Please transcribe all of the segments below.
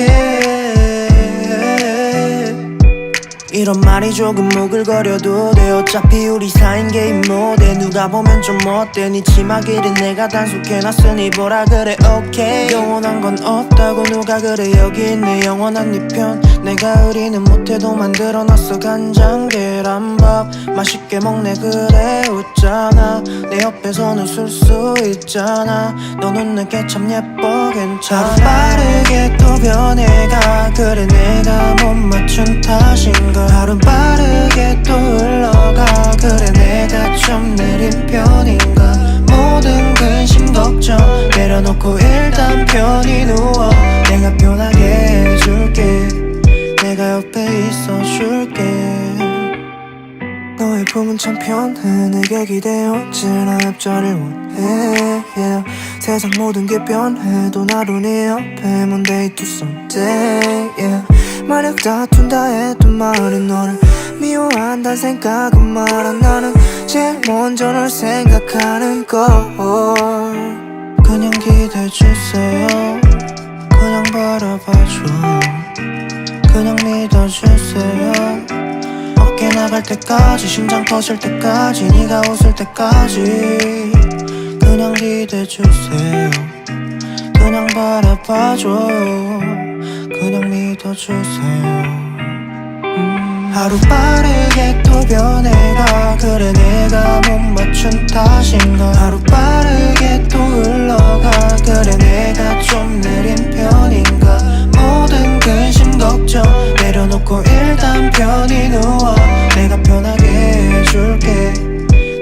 오케이 이런 말이 조금 묵을거려도 돼. 어차피 우리 사인 게임 못해 누가 보면 좀 어때? 네 치마 길은 내가 단속해놨으니 보라 그래? 오케이 영원한 건 없다고 누가 그래? 여기 있네. 영원한 네편 내가 의리는 못해도 만들어놨어 간장 계란밥. 맛있게 먹네 그래 웃잖아. 내 옆에서는 웃을 수 있잖아. 너 웃는 게 참 예뻐 괜찮아. 빠르게 또 변해가. 그래 내가 못 맞춘 탓인가 하루 빠르게 또 흘러가. 그래 내가 좀 느린 편인가 모든 근심 걱정 내려놓고 일단 편히 누워. 내가 편하게 해줄게 내가 옆에 있어줄게. 너의 품은 참 편해. 내게 기대 언제나 협조를 원해. Yeah. 세상 모든 게 변해도 나도 네 옆에 Monday to Sunday yeah. 만약 다툰다 해도 말은 너를 미워한다 생각은 말아. 나는 제일 먼저 널 생각하는 걸. 그냥 기대주세요. 그냥 바라봐줘 그냥 믿어주세요. 어깨 나갈 때까지 심장 터질 때까지 네가 웃을 때까지 그냥 기대주세요. 그냥 바라봐줘. 그냥 믿어주세요. 음, 하루 빠르게 또 변해가 그래 내가 못 맞춘 탓인가 하루 빠르게 또 흘러가. 그래 내가 좀 느린 편인가 걱정. 내려놓고 일단 편히 누워. 내가 편하게 해줄게.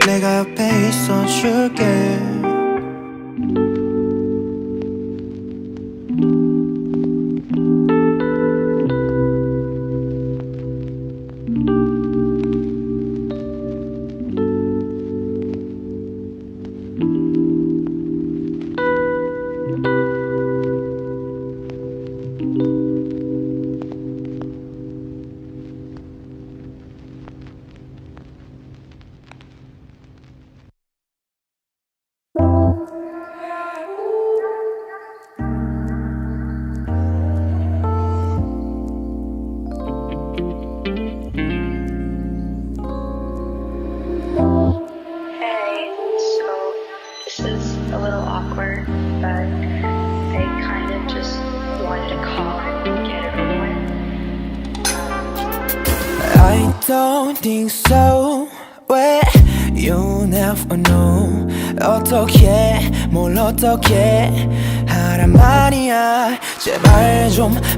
내가 옆에 있어줄게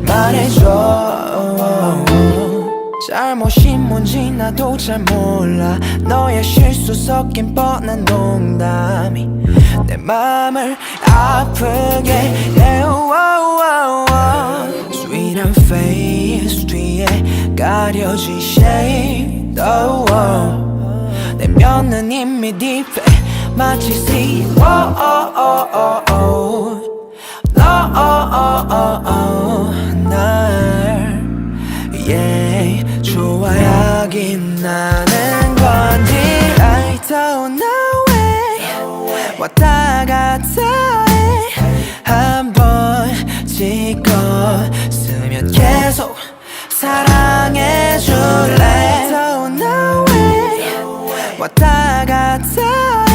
말해줘. 잘못이 뭔지 나도 잘 몰라. 너의 실수 섞인 뻔한 농담이 내 맘을 아프게 해. Sweet and face 뒤에 가려진 shade. Oh, oh. 내 면은 이미 딥해 마치 sea. Oh, oh, oh, oh, oh. 나는 건지 I don't know it. 왔다 갔다 해한번 찍었으면 계속 사랑해 줄래? I don't know it. 왔다 갔다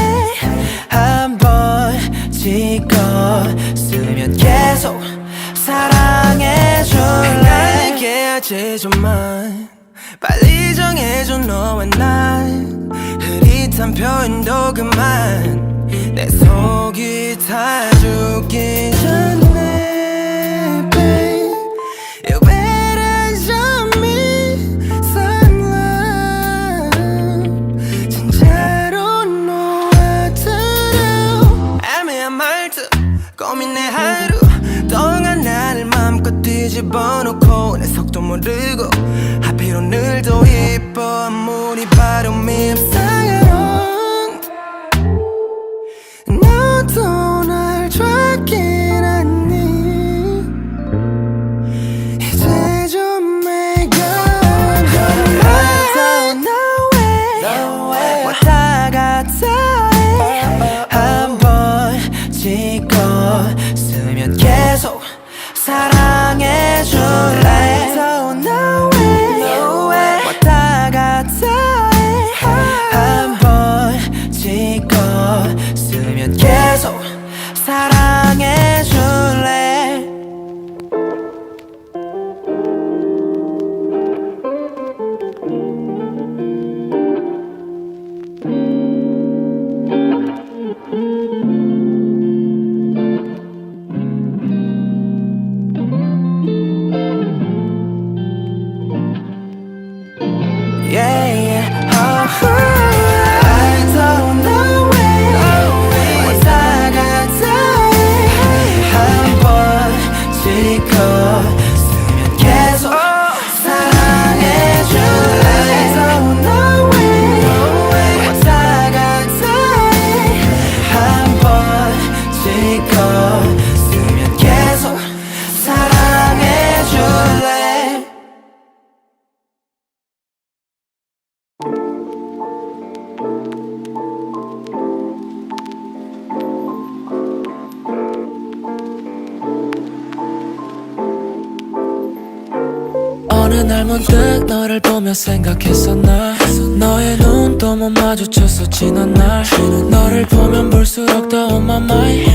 해한번 찍었으면 계속 사랑해 줄래? 내게 해지좀만 빨리 정해줘 너와 난 흐릿한 표현도 그만. 내 속이 다 죽기 뒤집어 놓고 내 속도 모르고 하필 오늘도 이뻐 아무리 바로 밉상 보며 생각했었나. 너의 눈도 못 마주쳤어 지난 날. 너를 보면 볼수록 더 on my mind.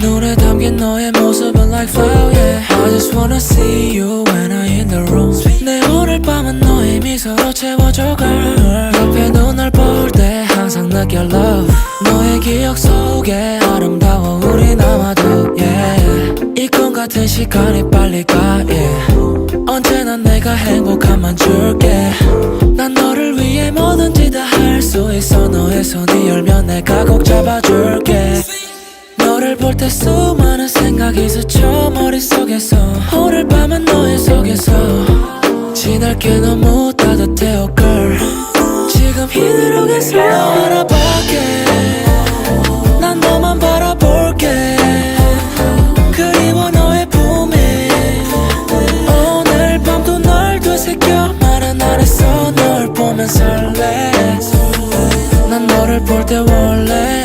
눈에 담긴 너의 모습은 like flower yeah. I just wanna see you when I'm in the room. 내 오늘 밤은 너의 미소로 채워줘 girl 옆에 눈을 볼 때 항상 느껴 love. 너의 기억 속에 아름다워 우리 남아도 yeah. 이꿈 같은 시간이 빨리 가 yeah 내가 행복함만 줄게. 난 너를 위해 뭐든지 다 할 수 있어. 너의 손이 열면 내가 꼭 잡아줄게. 너를 볼 때 수많은 생각이 스쳐 머릿속에서. 오늘 밤은 너의 속에서. 지날 게 너무 따뜻해 oh girl. 지금 힘들어겠어 알아볼게 설레. 난 너를 볼 때 원래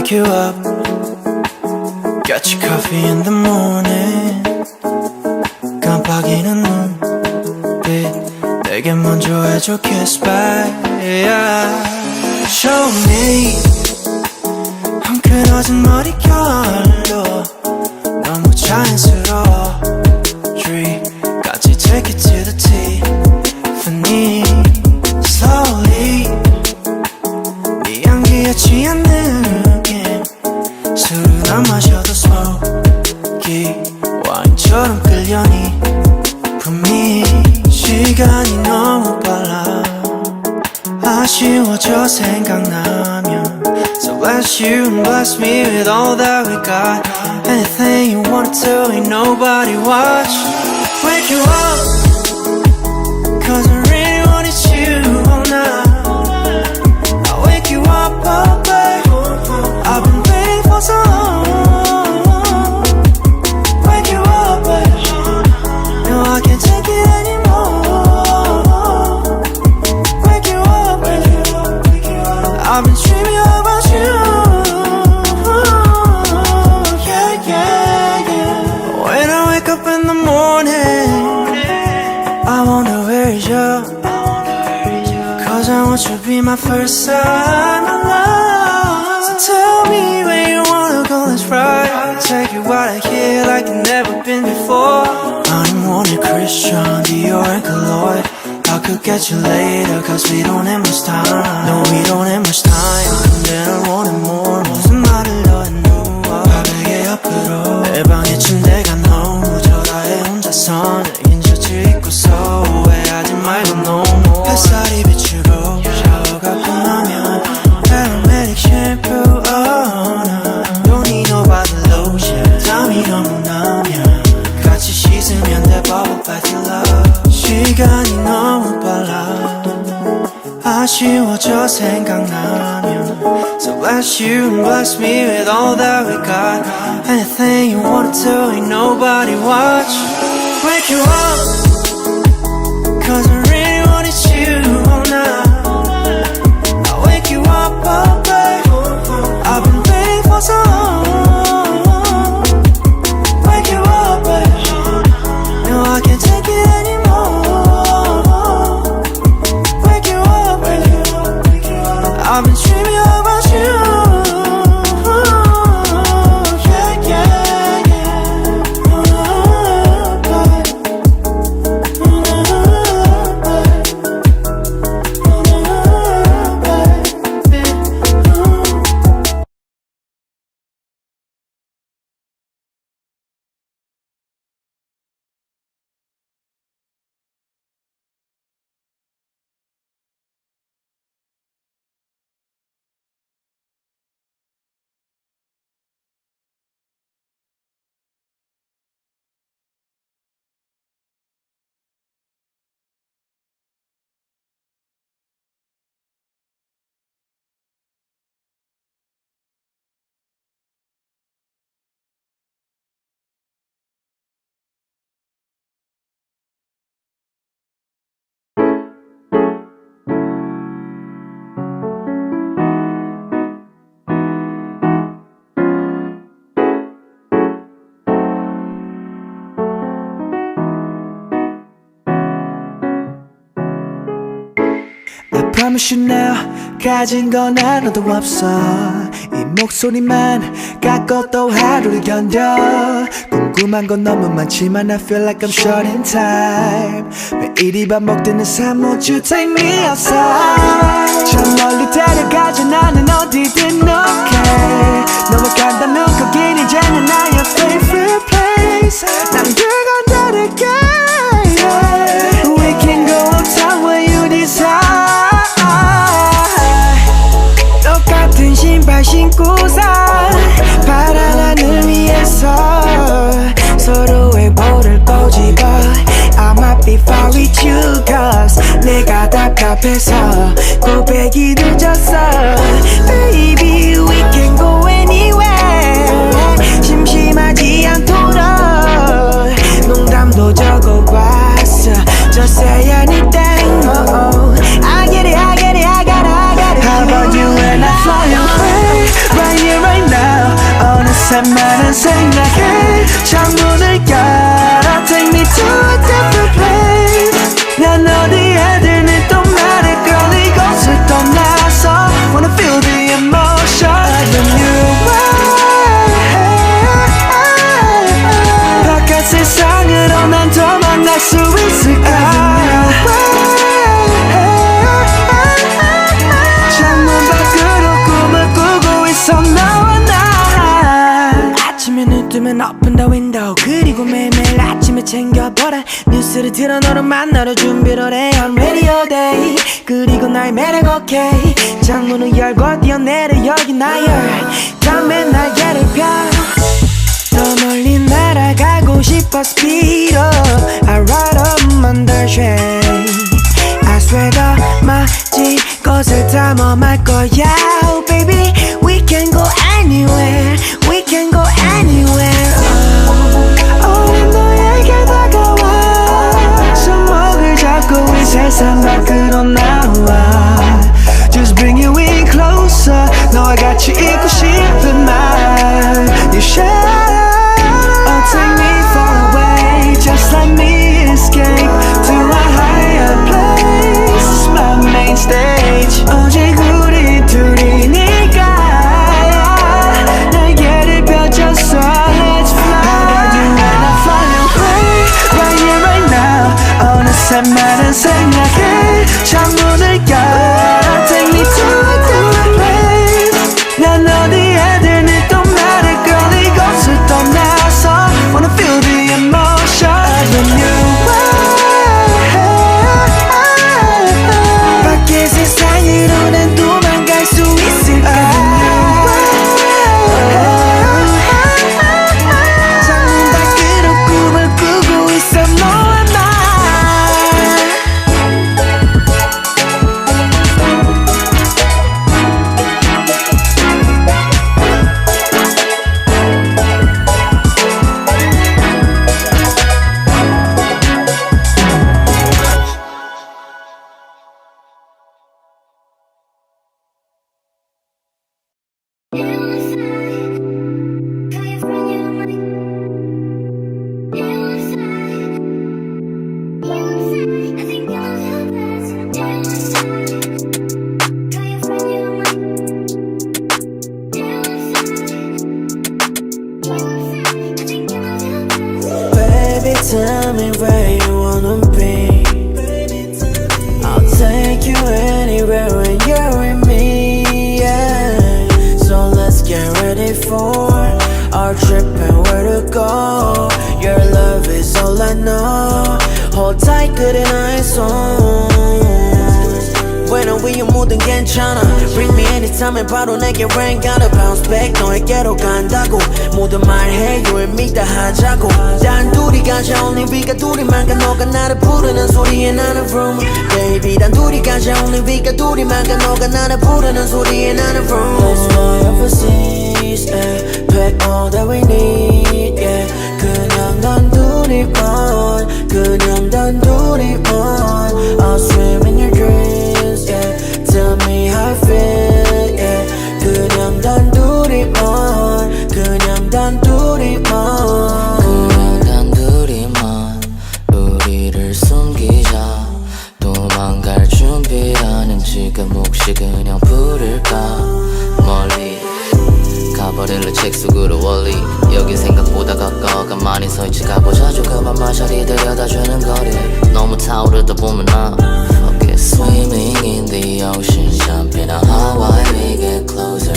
wake you up Got your coffee in the morning 깜빡이는 눈빛 내게 먼저 해줘 kiss back yeah. Show me 헝클어진 머릿결로 너무 자연스러워 you and bless me with all that we got. Anything you want to, ain't nobody watch. Wake you up. we don't have you and bless me with all that we got. Anything you want to, ain't nobody watch. Wake you up. 잠시 나 가진 건 하나도 없어 이 목소리만 갖고 또 하루를 견뎌 궁금한 건 너무 많지만 I feel like I'm short in time 매일이 반복되는 삶 Won't you take me outside 저 멀리 데려가줘 나는 어디든 okay 넘어간다는 거긴 이제는 나의 favorite place 난 그건 다를게 yeah. We can go out where you desire 신고 사 파란 하늘 위에서 서로의 볼을 꼬집어 I might be far with you cause 내가 답답해서 고백이 돼. 윈도우 그리고 매일매일 아침에 챙겨보라 뉴스를 들어 너를 만나러 준비를 해 on radio day 그리고 나의 매력 okay 창문을 열고 뛰어내려 여기 나열 다음에 날개를 펴더 멀리 날아가고 싶어 speed up I ride on my train I swear the 마치 것을 담아말 거야 oh baby we can go anywhere we can go anywhere oh, 오늘 너에게 다가와. 손목을 잡고 이 세상 밖으로 나와. Just bring you in closer. 너와 같이 있고 싶은 말. You shine 괜찮아 Bring me anytime and 바로 내게 rain Gotta bounce back 너에게로 간다고 모든 말해 You and me 다 하자고 단 둘이 가자 only 우리가 둘이만 가 너가 나를 부르는 소리에 나는 room Baby 단 둘이 가자 only 우리가 둘이만 가 너가 나를 부르는 소리에 나는 room Let's fly overseas yeah. Pack all that we need yeah. 그냥 단둘이만 그냥 단둘이만 I'll swim me how I feel yeah. 그냥 단둘이만 그냥 단둘이만. 그냥 단둘이만 우리를 숨기자. 도망갈 준비하는 지금 혹시 그냥 부를까? 멀리 가버릴래 책 속으로 원리. 여기 생각보다 가까워 가만히 서있지. 가보자 조금만 마셔리 데려다주는 거리. 너무 타오르다 보면 나 it Swimming in the ocean Jumping on Hawaii we get closer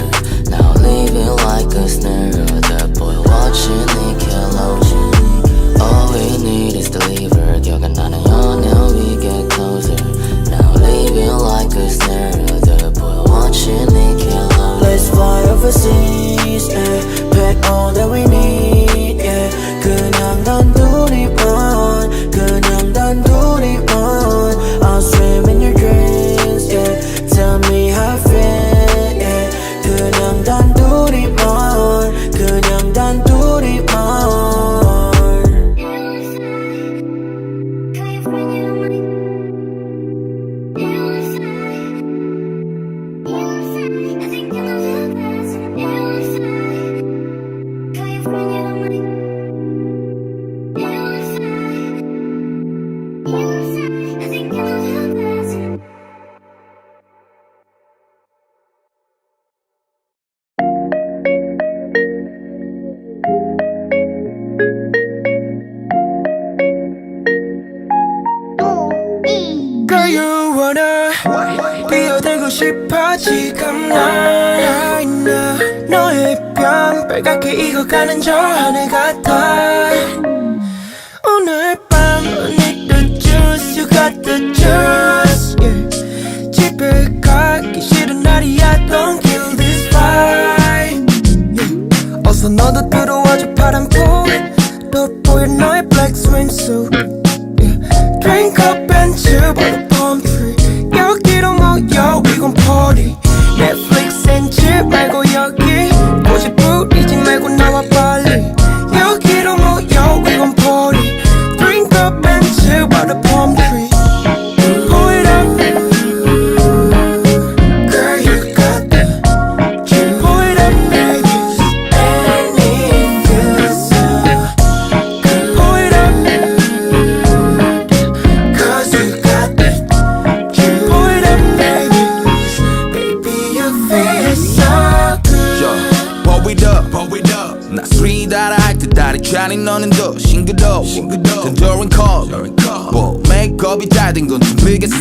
Now living like a snare That boy watching Nickelodeon All we need is the lever 기억 안 나는 연애 we get closer Now living like a snare That boy watching Nickelodeon Let's fly overseas, yeah. Pack all that we need, Girl money.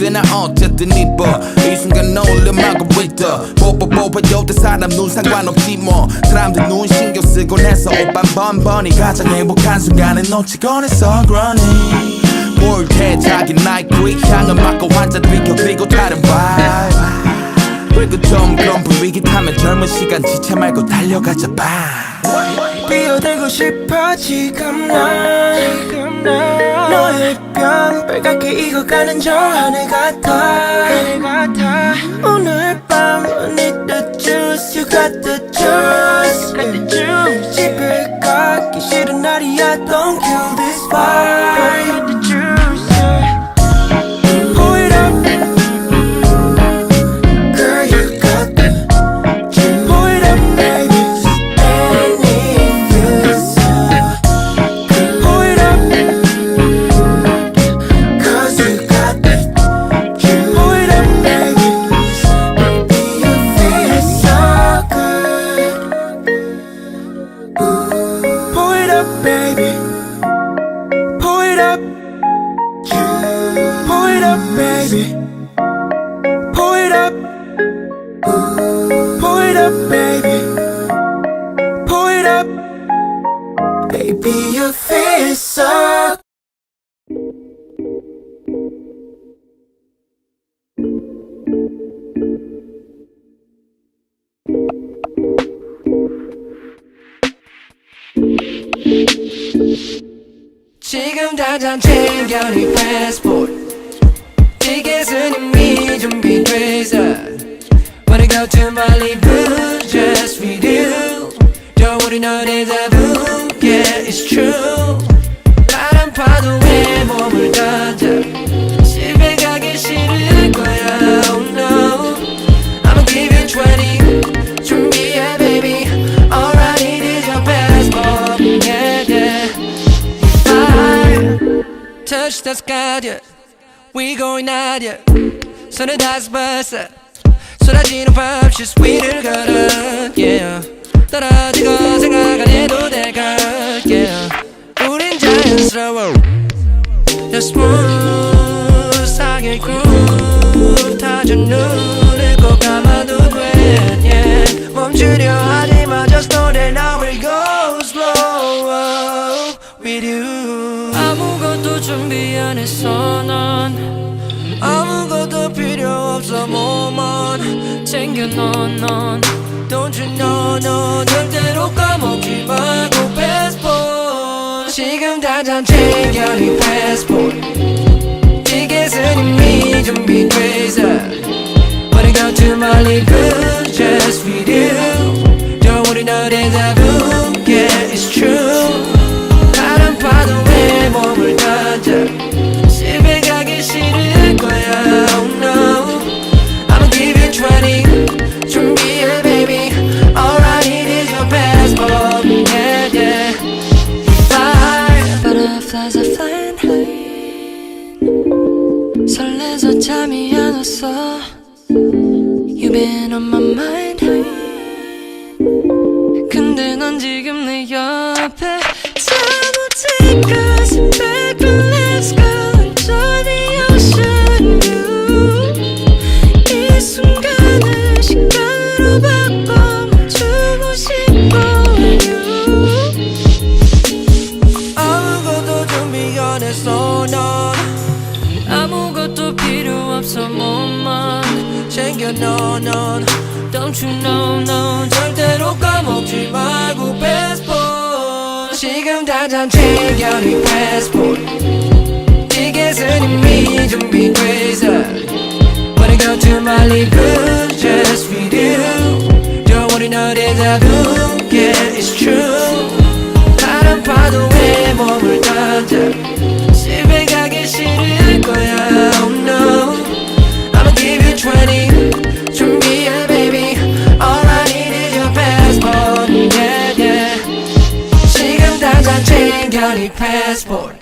준비겠으나 어쨌든 이뻐. 이 순간 어울려 마가리타. 뽀뽀뽀뽀 대 사람 눈 상관없지 뭐. 사람들 눈 신경 쓰곤 해서 오빤 번번이 가장 행복한 순간을 놓치곤 했어 그러니. 뭘대 자기 나이트 향을 맡고 환자들이 곁들이고 다른 vibe. 그리고 좀 그런 분위기 타면 젊은 시간 지체 말고 달려가자 봐 뛰어들고 싶어 지금 난 너의 뺨 빨갛게 익어가는 저 하늘 같아. 오늘 밤 I need the juice You got the juice. 집에 가기 싫은 날이야 Don't 챙겨 네 the sky yeah. We going out yeah 손에 다섯 벌써 쏟아지는 밤시 위를 걸어 yeah 떨어지고 생각 안 해도 될걸 yeah 우린 자연스러워 The smooth하게 groove 타져 눈을 꼭 감아도 돼 yeah 멈추려 하지 마 just that I 안 했어 넌 아무것도 필요 없어 몸은. 챙겨 넌넌 Don't you know 너. 절대로 까먹지 말고 passport. 지금 당장 챙겨 네 passport. 티켓은 이미 준비돼서 Wanna go to Malibu been on my mind 근데 넌 지금 내 옆에 챙겨 너넌 Don't you know 넌 절대로 까먹지 말고 passport 지금 당장 챙겨 네 passport 티켓은 이미 준비돼서 Wanna go to Malibu just with you Don't worry 너 대답은 yeah it's true 바람 파도에 몸을 던져 집에 가기 싫을 거야 oh no I'ma give you 20 챙겨 네 passport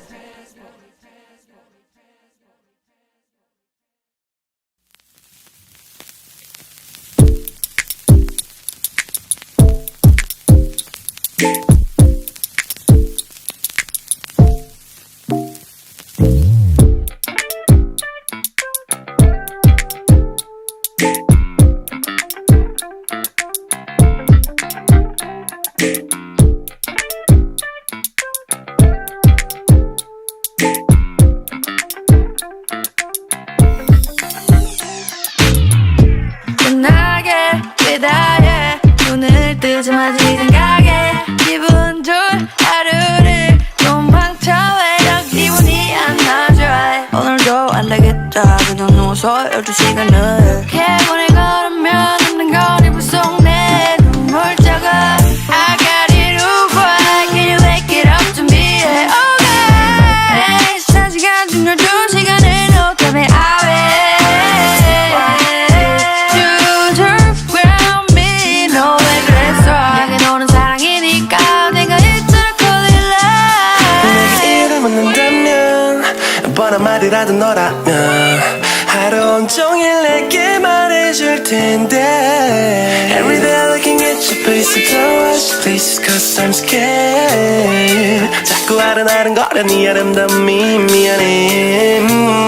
그라도 너라면 하루 온종일 내게 말해줄 텐데 Every day looking at your face I don't watch your face cause I'm scared 자꾸 아른아른거려 네 아름다운 미미안해 음.